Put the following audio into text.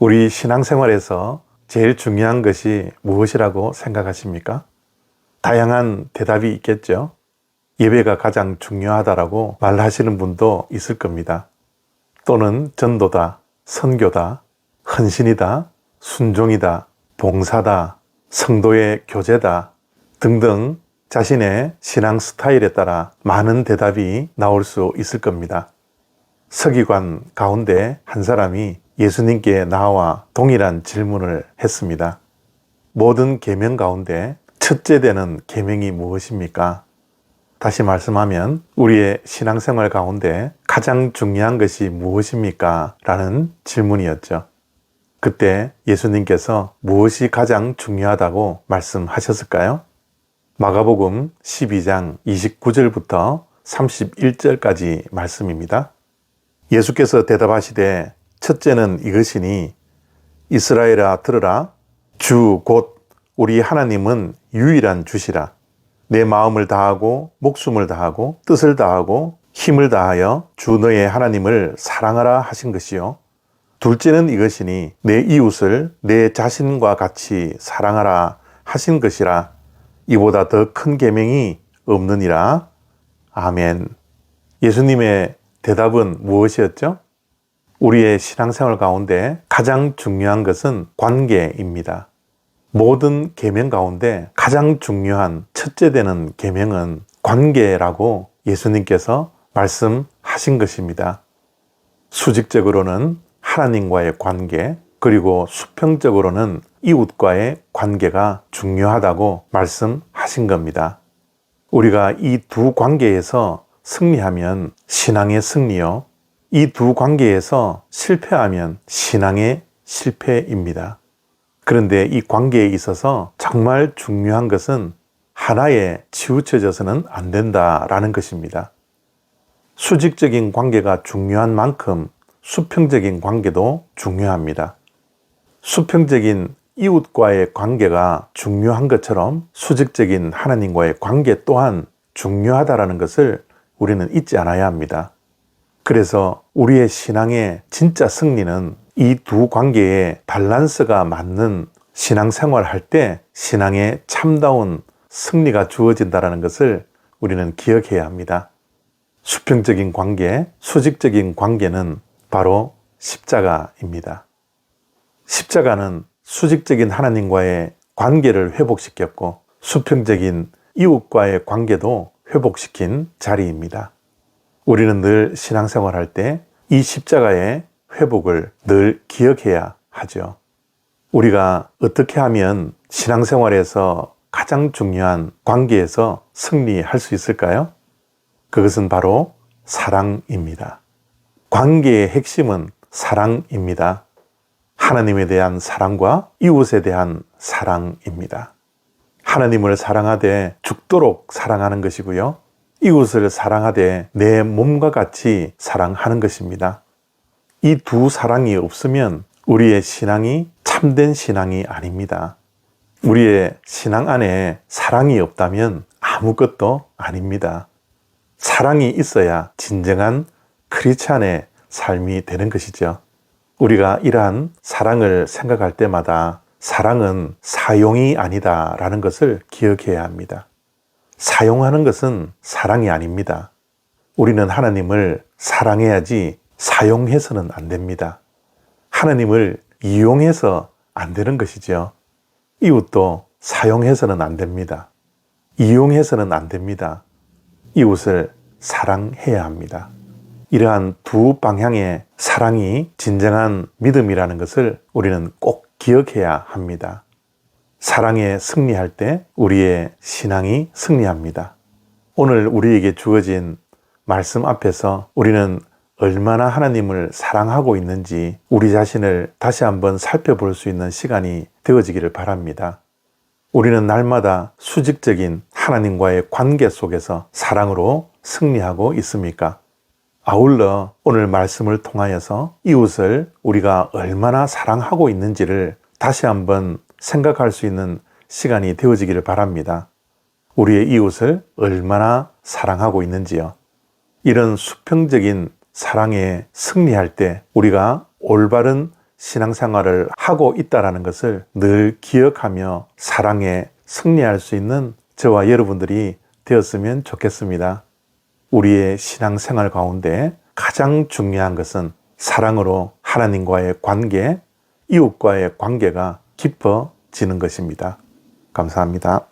우리 신앙생활에서 제일 중요한 것이 무엇이라고 생각하십니까? 다양한 대답이 있겠죠. 예배가 가장 중요하다라고 말하시는 분도 있을 겁니다. 또는 전도다, 선교다, 헌신이다, 순종이다, 봉사다, 성도의 교제다 등등 자신의 신앙 스타일에 따라 많은 대답이 나올 수 있을 겁니다. 서기관 가운데 한 사람이 예수님께 나와 동일한 질문을 했습니다. 모든 계명 가운데 첫째 되는 계명이 무엇입니까? 다시 말씀하면 우리의 신앙생활 가운데 가장 중요한 것이 무엇입니까? 라는 질문이었죠. 그때 예수님께서 무엇이 가장 중요하다고 말씀하셨을까요? 마가복음 12장 29절부터 31절까지 말씀입니다. 예수께서 대답하시되 첫째는 이것이니 이스라엘아 들으라. 주 곧 우리 하나님은 유일한 주시라. 내 마음을 다하고 목숨을 다하고 뜻을 다하고 힘을 다하여 주 너의 하나님을 사랑하라 하신 것이요. 둘째는 이것이니 내 이웃을 내 자신과 같이 사랑하라 하신 것이라. 이보다 더 큰 계명이 없느니라. 아멘. 예수님의 대답은 무엇이었죠? 우리의 신앙생활 가운데 가장 중요한 것은 관계입니다. 모든 계명 가운데 가장 중요한 첫째 되는 계명은 관계라고 예수님께서 말씀하신 것입니다. 수직적으로는 하나님과의 관계, 그리고 수평적으로는 이웃과의 관계가 중요하다고 말씀하신 겁니다. 우리가 이 두 관계에서 승리하면 신앙의 승리요. 이 두 관계에서 실패하면 신앙의 실패입니다. 그런데 이 관계에 있어서 정말 중요한 것은 하나에 치우쳐져서는 안 된다라는 것입니다. 수직적인 관계가 중요한 만큼 수평적인 관계도 중요합니다. 수평적인 이웃과의 관계가 중요한 것처럼 수직적인 하나님과의 관계 또한 중요하다라는 것을 우리는 잊지 않아야 합니다. 그래서 우리의 신앙의 진짜 승리는 이 두 관계의 밸런스가 맞는 신앙생활 할 때 신앙의 참다운 승리가 주어진다라는 것을 우리는 기억해야 합니다. 수평적인 관계, 수직적인 관계는 바로 십자가입니다. 십자가는 수직적인 하나님과의 관계를 회복시켰고 수평적인 이웃과의 관계도 회복시킨 자리입니다. 우리는 늘 신앙생활 할때 이 십자가의 회복을 늘 기억해야 하죠. 우리가 어떻게 하면 신앙생활에서 가장 중요한 관계에서 승리할 수 있을까요? 그것은 바로 사랑입니다. 관계의 핵심은 사랑입니다. 하나님에 대한 사랑과 이웃에 대한 사랑입니다. 하나님을 사랑하되 죽도록 사랑하는 것이고요. 이웃을 사랑하되 내 몸과 같이 사랑하는 것입니다. 이 두 사랑이 없으면 우리의 신앙이 참된 신앙이 아닙니다. 우리의 신앙 안에 사랑이 없다면 아무것도 아닙니다. 사랑이 있어야 진정한 크리스찬의 삶이 되는 것이죠. 우리가 이러한 사랑을 생각할 때마다 사랑은 사용이 아니다라는 것을 기억해야 합니다. 사용하는 것은 사랑이 아닙니다. 우리는 하나님을 사랑해야지 사용해서는 안 됩니다. 하나님을 이용해서 안 되는 것이죠. 이웃도 사용해서는 안 됩니다. 이용해서는 안 됩니다. 이웃을 사랑해야 합니다. 이러한 두 방향의 사랑이 진정한 믿음이라는 것을 우리는 꼭 기억해야 합니다. 사랑에 승리할 때 우리의 신앙이 승리합니다. 오늘 우리에게 주어진 말씀 앞에서 우리는 얼마나 하나님을 사랑하고 있는지 우리 자신을 다시 한번 살펴볼 수 있는 시간이 되어지기를 바랍니다. 우리는 날마다 수직적인 하나님과의 관계 속에서 사랑으로 승리하고 있습니까? 아울러 오늘 말씀을 통하여서 이웃을 우리가 얼마나 사랑하고 있는지를 다시 한번 생각할 수 있는 시간이 되어지기를 바랍니다. 우리의 이웃을 얼마나 사랑하고 있는지요. 이런 수평적인 사랑에 승리할 때 우리가 올바른 신앙생활을 하고 있다라는 것을 늘 기억하며 사랑에 승리할 수 있는 저와 여러분들이 되었으면 좋겠습니다. 우리의 신앙생활 가운데 가장 중요한 것은 사랑으로 하나님과의 관계, 이웃과의 관계가 깊어지는 것입니다. 감사합니다.